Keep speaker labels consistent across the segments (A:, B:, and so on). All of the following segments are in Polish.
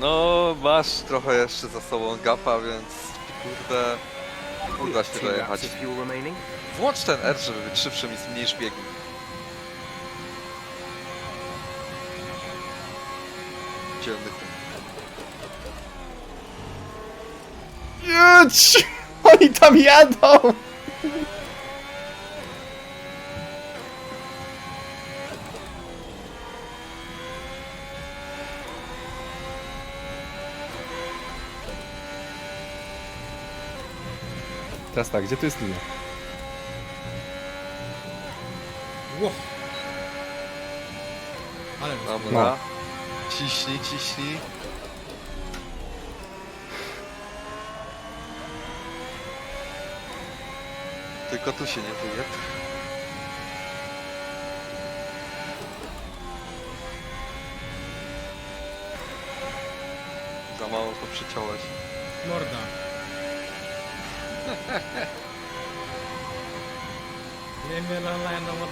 A: No, masz trochę jeszcze za sobą gapa, więc kurde, uda się dojechać. Włącz ten R, żeby być szybszym i zmniejsz biegi. Dzielny ten.
B: Jedź! Oni tam jadą! Teraz tak, gdzie tu jest linia?
C: Ło. Ale
A: Dobra. Ciśnij, ciśnij. Tylko tu się nie wyje. Za mało to przyciąłeś.
C: morda.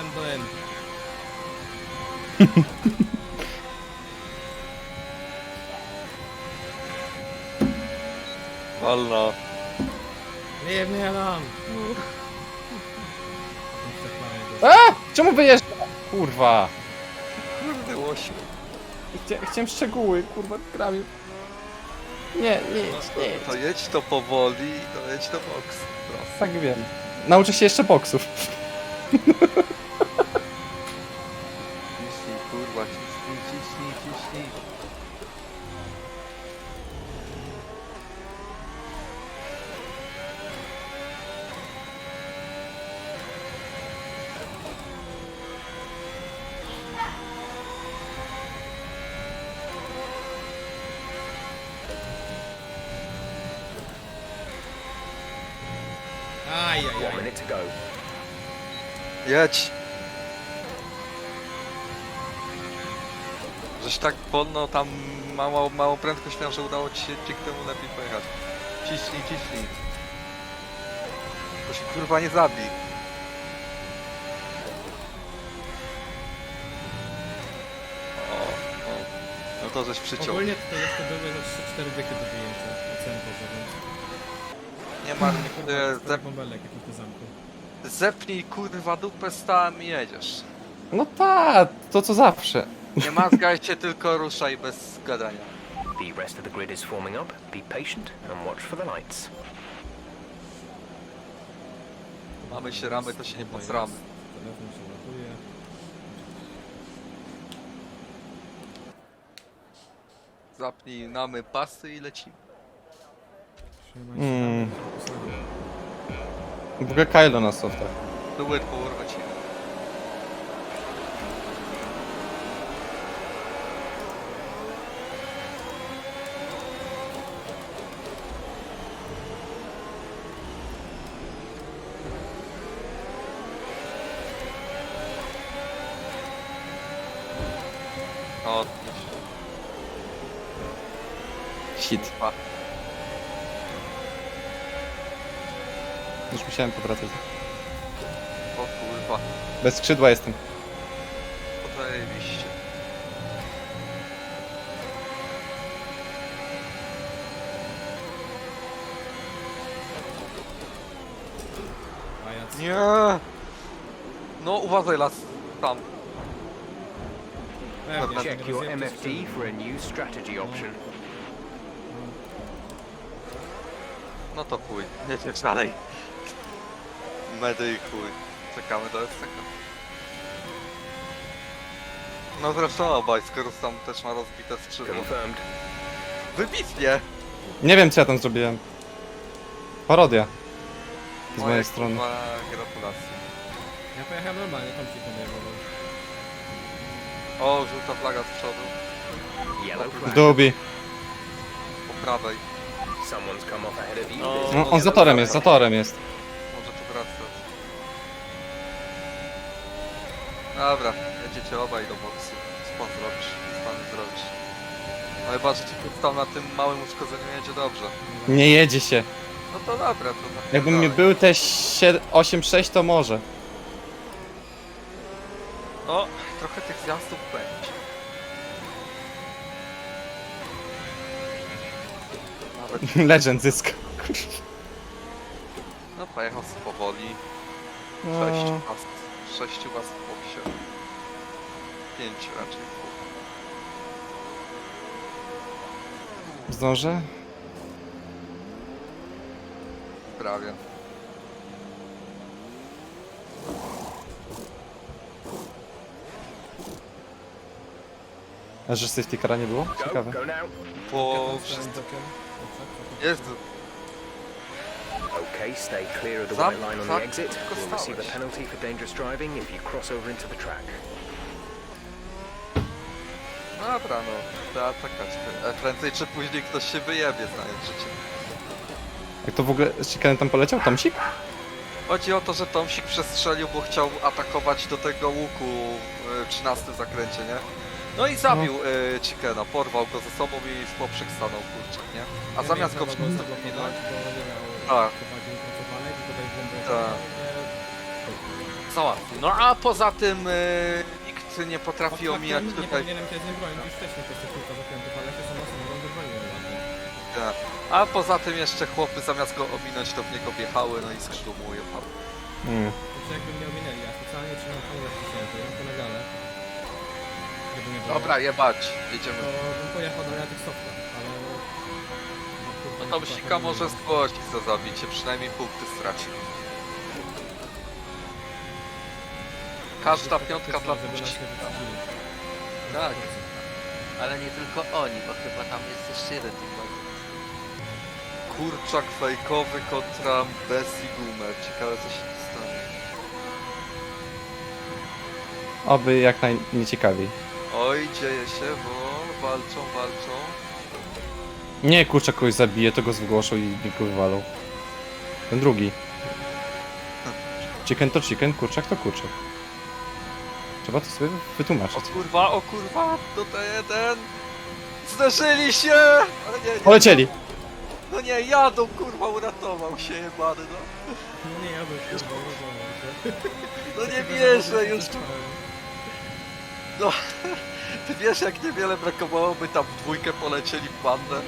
C: I'm doing.
A: Wolno.
C: Leave me alone.
B: A! Czemu wyjeżdża? Kurwa!
A: Kurde łosiu.
B: Chcia, chciałem szczegóły, kurwa, grami. Nie, nie,
A: No,
B: nie.
A: to jedź to powoli i to jedź do boksu. Prosto.
B: Tak wiem. Nauczę się jeszcze boksów.
A: Ciśnij, kurwa, ciśnij, ciśnij, ciśnij.
D: One
C: Ajajaj.
D: minute to go.
A: Jedź! Żeś tak wolno tam małą, małą prędkość miał, że udało ci się dzięki temu lepiej pojechać. Ciśnij, ciśnij. To się kurwa nie zabij. O, o. No to żeś przyciął.
C: Ogólnie to jeszcze były za 3-4 dychy do wyjęcia. Ocenko, więc...
A: Nie ma...
C: Kurwa,
A: e, Zep,
C: bąbelek zamku.
A: zepnij kurwa dupę stałem i jedziesz.
B: No tak, to co zawsze.
A: Nie mazgaj się, tylko ruszaj bez gadania.
D: The rest of the grid is forming up. Be patient and watch for the lights.
A: Mamy się ramy, to się nie posramy.
C: Telefon się ładuje.
A: Zapnij namy pasy i lecimy.
B: Mm. W ogóle Kylo na softach.
A: Były porwać ich. O,
B: Shit. Już musiałem powracać.
A: o kurwa.
B: Bez skrzydła jestem.
A: To zajebiście.
C: Pajac.
A: Nie. No uważaj las tam.
C: Pewnie,
A: Check
C: żeby
D: Check your
C: rozjebać
D: MFD
C: skrzydło.
D: for a new strategy option.
A: No to chuj. Jedziesz dalej. Medy i chuj. Czekamy do SK. No zresztą obaj, skoro tam też ma rozbite skrzydło.
D: Confirmed.
A: Wybitnie!
B: Nie wiem co ja tam zrobiłem. Parodia. Z
A: Moje,
B: mojej strony.
A: kurwa, Gratulacje.
C: Ja pojechałem normalnie, tam ci podejmował.
A: O, żółta flaga z przodu.
D: Yellow flag.
B: dubi.
A: Po prawej.
D: Someone's come off ahead of you.
A: No.
B: No, on za torem jest, za torem jest.
A: Może tu wracać. Dobra, jedziecie obaj do boksu. Co pan zrobisz? Co pan zrobisz? No chyba, że ci tam na tym małym uszkodzeniu jedzie dobrze.
B: Nie jedzie się.
A: No to dobra, to na
B: Jakby mnie był te 8-6 to może.
A: O, trochę tych zjazdów będzie. nawet.
B: Legend zyskał.
A: No pojechał sobie powoli.
B: No,
A: Sześciu was. Sześciu was. Pięciu raczej.
B: zdążę?
A: Prawie.
B: A że safety cara nie było? Ciekawe.
A: Po wszystkim. Jest.
D: Okay, stay clear of the white line on the exit. You'll receive a penalty for dangerous driving if you cross over into the track.
A: Dobra no. Trzeba czekać. E, Prędzej czy później ktoś się wyjebie znając życie.
B: Jak to w ogóle z Chicanem tam poleciał? Tamsik?
A: Chodzi o to, że Tomsik przestrzelił, bo chciał atakować do tego łuku e, w 13 zakręcie, nie? No i zabił e, Chickena, porwał go ze sobą i w poprzek stanął kurczak, nie? A zamiast go prostu
C: zablokować,
A: minąć,
C: bo nie miał
A: Tak.
C: tak.
A: Tak. załatwił. No a poza tym e, nikt nie potrafi omijać
C: Nie
A: tutaj...
C: powinienem cię z nim bronić już wcześniej kilka zakrętów, ale się.
A: Tak. A poza tym jeszcze chłopy zamiast go ominąć, to w niego wjechały, no i skrzydło mu jechały.
B: Mm.
C: Znaczy jakby mnie ominęli, ja specjalnie trzymam hamulec wciśnięty, to na galę. Żeby nie było.
A: Dobra, jebać,
C: To
A: jedziemy.
C: bym pojechał do tych softa, ale... no, kurde,
A: No
C: nie
A: Tomsika
C: potrafię
A: może zgłosić za zabicie, przynajmniej punkty straci. Każda piątka dla
C: wycofili.
A: Tak. Ale nie tylko oni, bo chyba tam jest jeszcze jeden team. Kurczak fejkowy kontra Bessie Gumer. Ciekawe co się tu stanie.
B: Oby jak najnieciekawiej.
A: Oj, dzieje się, bo walczą, walczą.
B: Nie, kurczak kogoś zabije, to go zgłoszą i go wywalą. Ten drugi. Chicken to chicken, kurczak to kurczak. Trzeba to sobie
A: O
B: wytłumaczyć.
A: kurwa, o kurwa, tutaj jeden. Zderzyli się! Ale nie, nie.
B: Polecieli!
A: No nie, jadą, kurwa, uratował się jebany, no.
C: No nie, ja bym kurwa, rozumiem się.
A: No nie wierzę już. No, ty wiesz jak niewiele brakowało, by tam w dwójkę polecieli w bandę.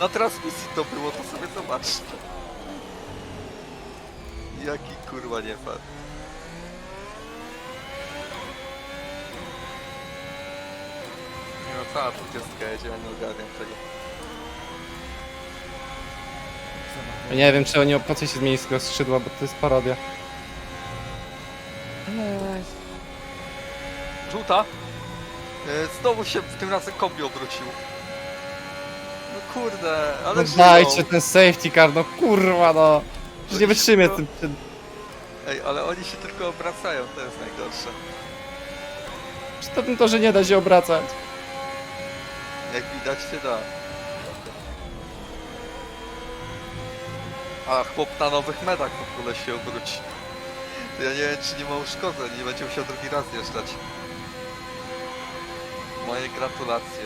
A: Na transmisji to było, to sobie zobaczcie. Jaki kurwa nie fan. No cała dwudziestka jedzie, ja nie ogarniam tego.
B: Ja Nie wiem, czy oni co się zmieni z skrzydła, bo to jest parodia.
A: Żółta? E, Znowu się tym razem kombi obrócił. No kurde, ale
B: No
A: żyją.
B: dajcie ten safety car, no kurwa no! Przecież nie wytrzymię tym... tym...
A: Ej, ale oni się tylko obracają, to jest najgorsze.
B: Przy tym to, że nie da się obracać.
A: Jak widać się da. A chłop na nowych medach w ogóle się obróci. To ja nie wiem czy nie ma uszkodzeń, nie będzie musiał drugi raz jeżdżać. Moje gratulacje.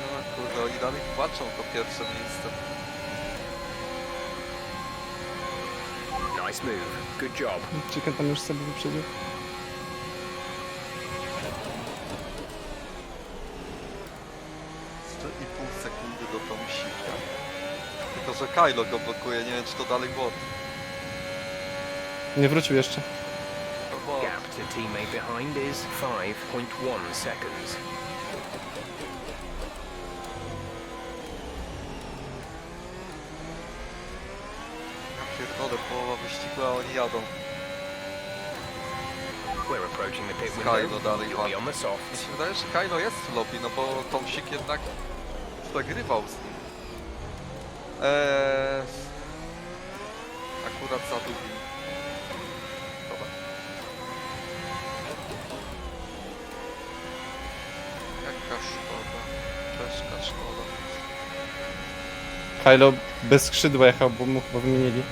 A: No kurde, oni dalej płaczą to pierwsze miejsce.
D: Nice move. Good job.
B: Chicken tam już sobie wyprzedził.
A: i pół sekundy do Tomsika. Tylko, że Kylo go blokuje, nie wiem czy to dalej bot.
B: Nie wrócił jeszcze.
A: To bot.
D: Gap to teammate behind is 5.1 seconds.
A: Ja pierdolę, połowa wyścigu, a oni jadą.
D: We're approaching the pit
A: Sky
D: window.
A: no dalej
D: You'll be
A: walczy.
D: the
A: Mi
D: soft.
A: się wydaje, że Kylo jest w lobby, no bo Tomsik jednak zagrywał z nim. Eee... Akurat za długim. Dobra. Jaka szkoda. Czeszka szkoda.
B: Kylo bez skrzydła jechał, bo mu chyba wymienili.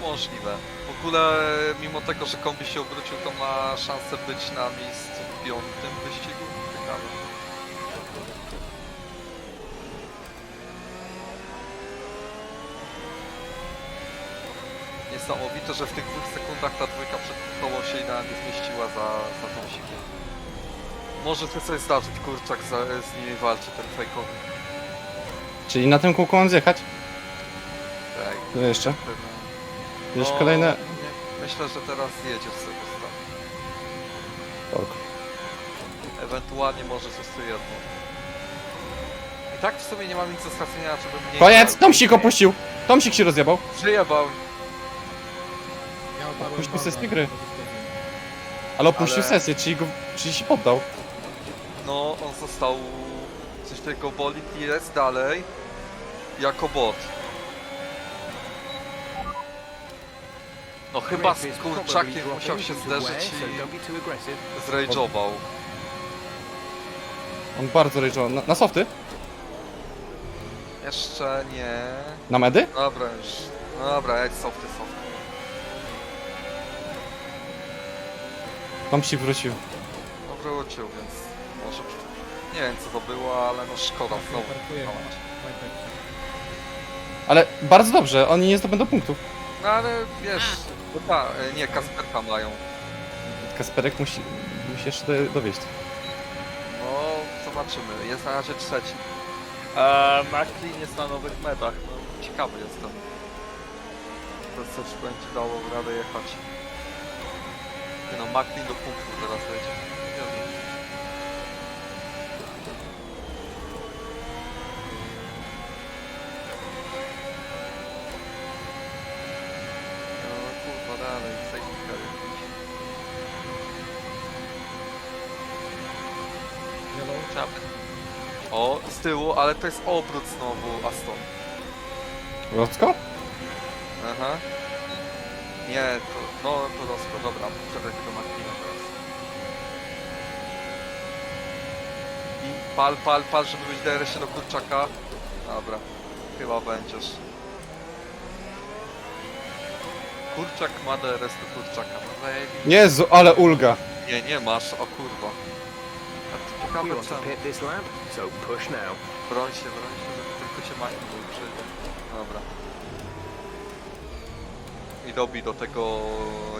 A: Możliwe. W ogóle mimo tego, że kombi się obrócił, to ma szansę być na miejscu piątym wyścigu. Ciekawe. niesamowite, że w tych dwóch sekundach ta dwójka przed koło się idealnie zmieściła za, za tą siłą. Może to coś zdarzyć, kurczak za, z nimi walczy, ten fejkowy.
B: Czyli na tym kółku mam zjechać?
A: Tak.
B: No jeszcze.
A: ten- No,
B: kolejne...
A: nie- Myślę, że teraz jedziesz z tego stanu.
B: Ok.
A: Ewentualnie może jeszcze jedno. I tak w sumie nie mam nic do stracenia, żeby mnie...
B: Koniec! Tomsik opuścił! Tomsik się rozjebał.
A: Przyjebał.
C: Ja
B: sesję gry.
C: bardzo zgodnie.
B: Ale opuścił
A: Ale-
B: sesję, czyli, go, czyli się poddał.
A: No, on został... Coś tego boli i jest dalej. Jako bot. No chyba z kurczakiem musiał się zderzyć i zrage'ował.
B: On bardzo rage'ował. Na, na softy?
A: Jeszcze nie...
B: Na medy?
A: Dobra już. No dobra, jedź softy, softy.
B: Tomsik wrócił.
A: No wrócił, więc może... Nie wiem co to było, ale no szkoda znowu. No.
B: Ale bardzo dobrze, oni nie zdobędą punktów.
A: No ale wiesz... No ta, e, nie, Kasperka mają.
B: Kasperek musi, musi jeszcze do- dowieść.
A: No, zobaczymy. Jest na razie trzeci. Eee, McLean jest na nowych medach. No, ciekawy jestem. To coś będzie dało radę jechać. Nie no, McLean do punktu teraz jedzie. Jezu. No kurwa dalej, car jakiś.
C: Yellow.
A: O, z tyłu, ale to jest obrót znowu Aston.
B: Rocko?
A: Aha. Nie, to, no to Rosko, dobra, przedaj tego Martina teraz. I pal, pal, pal, żeby być DRS-ie do kurczaka. Dobra, chyba będziesz. Kurczak ma DRS do kurczaka, no zajebi-
B: Jezu, ale ulga.
A: Nie, nie masz, o kurwa. A ty
D: We
A: ciekawe
D: want to
A: czemu.
D: pit this lap, so push now.
A: Broń się, broń się, żeby tylko cię Martin nie uprzyjdzie. Dobra. I dobi do tego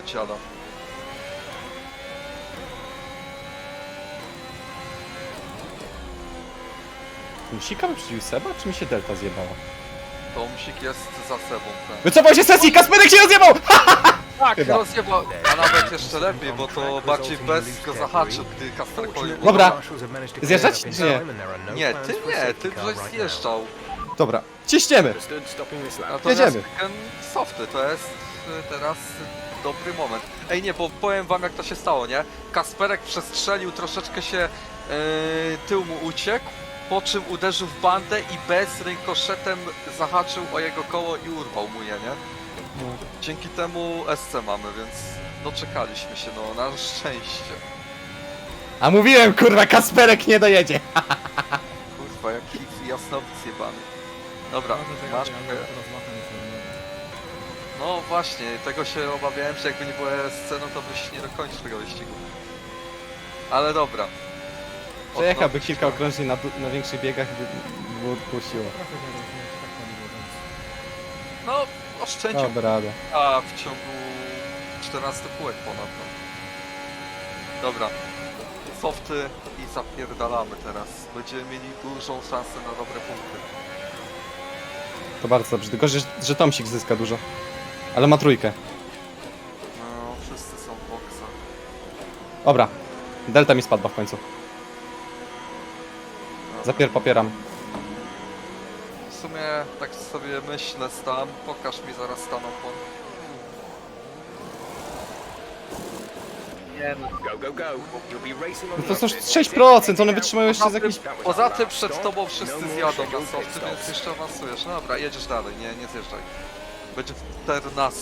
A: dziada.
B: Musika wyprzedził Seba, czy mi się Delta zjebała?
A: Tomsik jest za sebą, ten.
B: Wycofał się z sesji, Kasperek się rozjebał!
A: Tak,
B: Chyba.
A: rozjebał, a nawet jeszcze lepiej, bo to bardziej bez go zahaczył, gdy Kasper.
B: Dobra. Zjeżdżać, nie?
A: Nie, ty nie, ty
D: now.
A: zjeżdżał.
B: Dobra, ciśniemy.
A: Natomiast
B: Jedziemy.
A: ten softy to jest y, teraz dobry moment. Ej nie, bo powiem wam jak to się stało, nie? Kasperek przestrzelił, troszeczkę się yy, tył mu uciekł, po czym uderzył w bandę i bez rykoszetem zahaczył o jego koło i urwał mu je, nie? Dzięki temu SC mamy, więc doczekaliśmy się, no na szczęście.
B: A mówiłem, kurwa, Kasperek nie dojedzie.
A: Kurwa, jaki jasnowic jebany. Dobra, masz... No właśnie, tego się obawiałem, że jakby nie było SC, no to byś nie dokończył tego wyścigu. Ale dobra.
B: Przejechałby kilka okrążeń na, na większych biegach i by było
C: czy tak.
A: No, oszczędził
B: Dobra, radę.
A: a w ciągu 14 kółek ponad. No. Dobra. Softy i zapierdalamy teraz. Będziemy mieli dużą szansę na dobre punkty.
B: To bardzo dobrze, tylko że, że Tomsik zyska dużo. Ale ma trójkę.
A: No, wszyscy są w boksach.
B: Dobra. Delta mi spadła w końcu. Zapier popieram.
A: W sumie tak sobie myślę stan, pokaż mi zaraz stan opon. Nie no,
D: Go, go, go. You'll be racing on
B: No to są
D: exit.
B: 6%, one wytrzymają jeszcze z
A: Poza tym, poza tym przed tobą wszyscy zjadą na softy, więc jeszcze awansujesz. No dobra, jedziesz dalej, nie, nie zjeżdżaj. Będzie 14.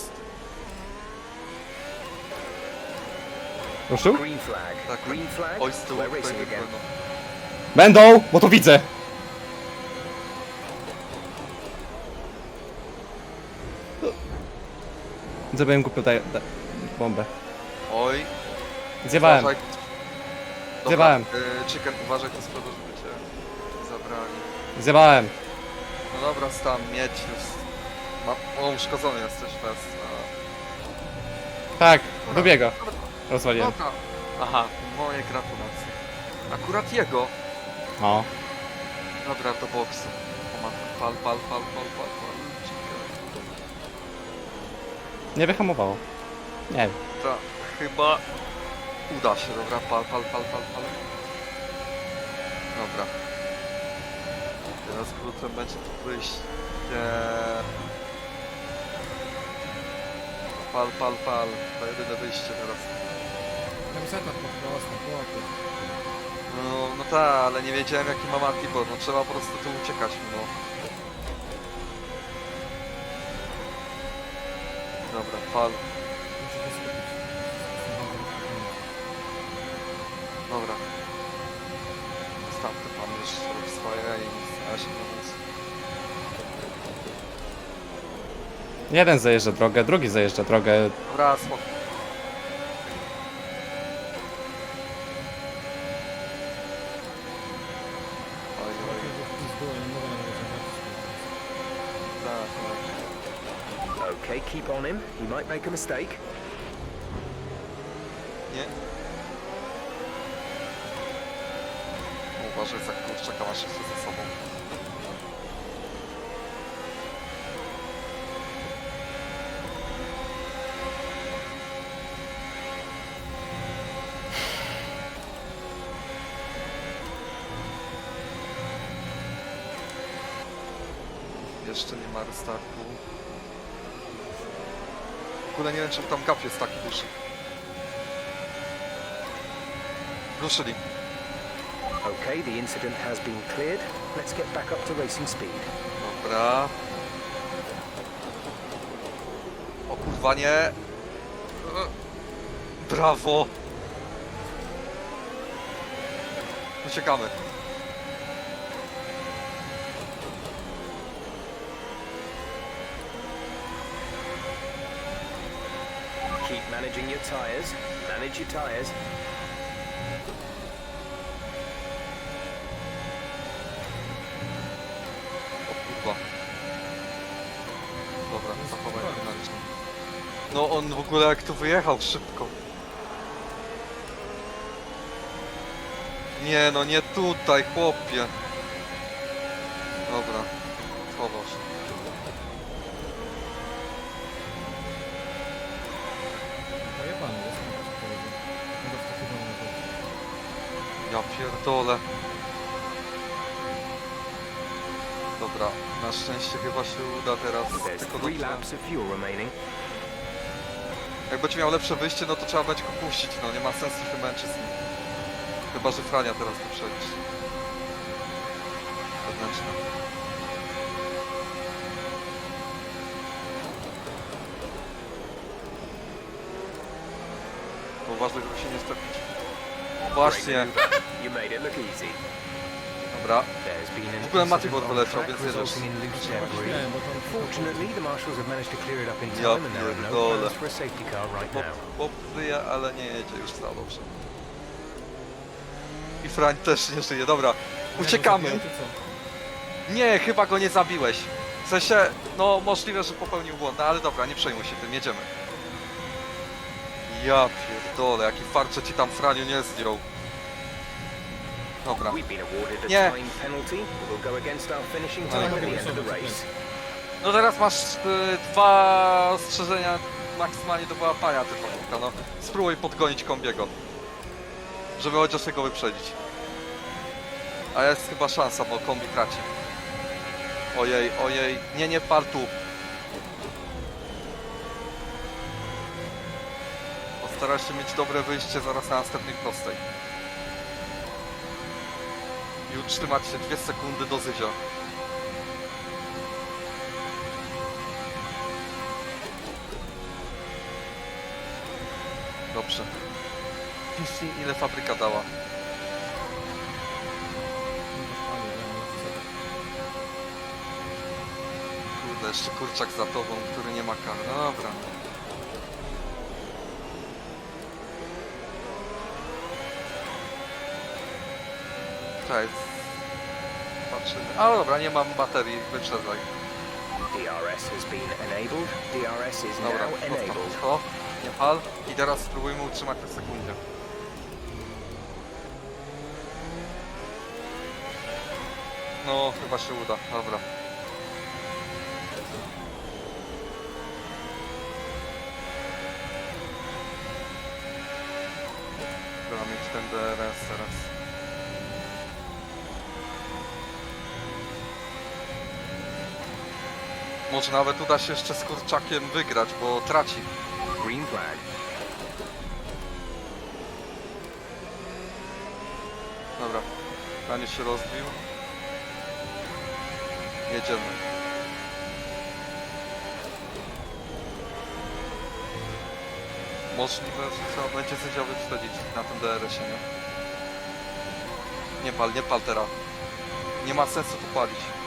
B: Ruszył?
D: Green flag.
A: Tak.
D: Green flag.
A: Oj, z tyłu
D: We're
A: tutaj
D: racing again.
A: wypłynął.
B: Będą, bo to widzę. Zrobiłem głupią daj, da, bombę.
A: Oj,
B: Zjebałem.
A: uważaj. Dobra,
B: Zjebałem.
A: y, Chicken, uważaj to przodu, żeby cię zabrali.
B: Zjebałem.
A: No dobra, stan, miedź już. Ma... O, uszkodzony jesteś fest.
B: Tak, dobiega. Rozwaliłem.
A: Dobra. Aha, moje gratulacje. Akurat jego.
B: No.
A: Dobra, do boksu. O matko, pal, pal, pal, pal, pal, pal.
B: Nie wyhamowało. Nie wiem.
A: Ta, chyba uda się, dobra, pal, pal, pal, pal, pal. Dobra. Teraz kluczem będzie tu wyjście. Pal, pal, pal. To jedyne wyjście teraz.
C: Tam setup po prostu, chłopie.
A: No, no tak, ale nie wiedziałem jaki ma Matibor, no trzeba po prostu tu uciekać, no. Dobra,
C: skupić.
A: Dobra. Zostawmy pan już robi swoje i ja się pomóc.
B: Jeden zajeżdża drogę, drugi zajeżdża drogę.
A: Dobra, spoko. Oj, oj,
C: Pizduję, nie mogę nawet zobaczyć.
A: tak, tak.
D: Okay, keep on him. He might make a mistake.
A: Nie? Uważaj za kurczaka, masz jeszcze ze sobą. Jeszcze nie ma restartu. W ogóle nie wiem, czemu tam gap jest taki duży. Ruszyli.
D: Okay, the incident has been cleared. Let's get back up to racing speed.
A: Dobra. O kurwa nie. Brawo. Uciekamy.
D: Keep managing your tyres. Manage your
A: kurwa. Dobra, zachowaj na ręczną. No on w ogóle jak tu wyjechał szybko. Nie no, nie tutaj, chłopie. Dobra, schował się.
C: Pojebany jest, tak ci powiedział. Chyba w takiego momentu.
A: Ja pierdolę. Dobra, na szczęście chyba się uda teraz tylko do... Jak będzie miał lepsze wyjście, no to trzeba będzie go puścić, no nie ma sensu się męczyć z nim. Chyba, że Frania teraz wyprzedzić. Wewnętrzna. Uważaj, żeby się nie stepić. Właśnie.
D: You made it look easy.
A: dobra. W ogóle wyleciał,
D: track
A: więc.
C: Myślałem, bo tam...
D: Fortunately, the marshals have managed to clear it up in
A: Ja
D: time and there are no
A: pierdolę.
D: plans for a safety car right
A: Bob,
D: now.
A: Bob wyje, ale nie jedzie już za dobrze. I Frań też nie żyje, dobra. Uciekamy!
C: Co?
A: Nie, chyba go nie zabiłeś. W sensie, no możliwe, że popełnił błąd, no, ale dobra, nie przejmuj się tym, jedziemy. Ja pierdolę, jaki farcze ci tam Franiu nie zdjął. Dobra,
D: We've been awarded a
A: Nie.
D: time penalty that will go against our finishing
A: No,
D: time at the end of the race.
A: teraz masz y, dwa ostrzeżenia maksymalnie do wyłapania tylko, Kurka, no. Spróbuj podgonić kombiego. Żeby chociaż jego wyprzedzić. A jest chyba szansa, bo kombi traci. Ojej, ojej, nie, nie par tu. Postaraj się mieć dobre wyjście zaraz na następnej prostej. I utrzymać się dwie sekundy do zyzia. Dobrze. Piszcie ile fabryka dała. Kurde, jeszcze kurczak za tobą, który nie ma kar. Dobra. Cześć. Patrzymy. A dobra, nie mam baterii, wyprzedzaj.
D: DRS has been enabled. DRS is
A: Dobra,
D: now
A: zostaw
D: enabled.
A: to. Nie pal. I teraz spróbujmy utrzymać te sekundzie. No, chyba się uda. Dobra. Trzeba mieć ten DRS teraz. Może nawet uda się jeszcze z kurczakiem wygrać, bo traci.
D: Green flag.
A: Dobra, Daniel się rozbił. Jedziemy. Możliwe, że trzeba będzie sędzia wyprzedzić na tym DRS-ie, nie? Nie pal, nie pal teraz. Nie ma sensu tu palić.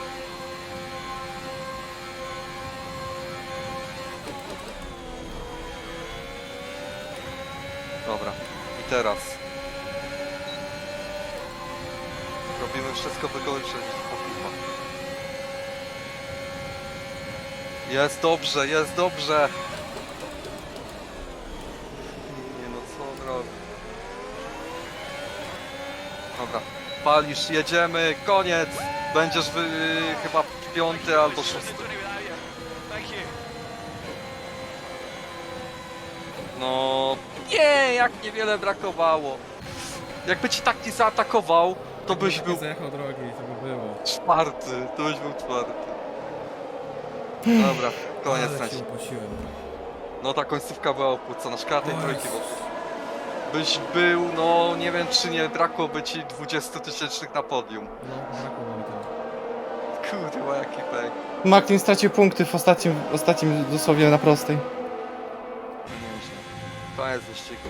A: Teraz. Robimy wszystko, wyprzedzić po piwa. Jest dobrze, jest dobrze! Nie no, co on robi? Dobra, palisz, jedziemy, koniec! Będziesz wy, chyba piąty albo szósty. No, nie, jak niewiele brakowało. Jakby ci tak nie zaatakował, to byś był
C: Nie zajechał drogi, to by było.
A: czwarty, to byś był czwarty. Dobra, koniec
C: Ale.
A: No ta końcówka była opłacona, szkoda tej trójki, bo byś był, no nie wiem czy nie brakłoby ci 20 tysięcznych na podium.
C: No, brakło mi to.
A: Kurwa, jaki pek.
B: Martin stracił punkty w ostatnim, ostatnim dosłownie na prostej.
A: Koniec wyścigu.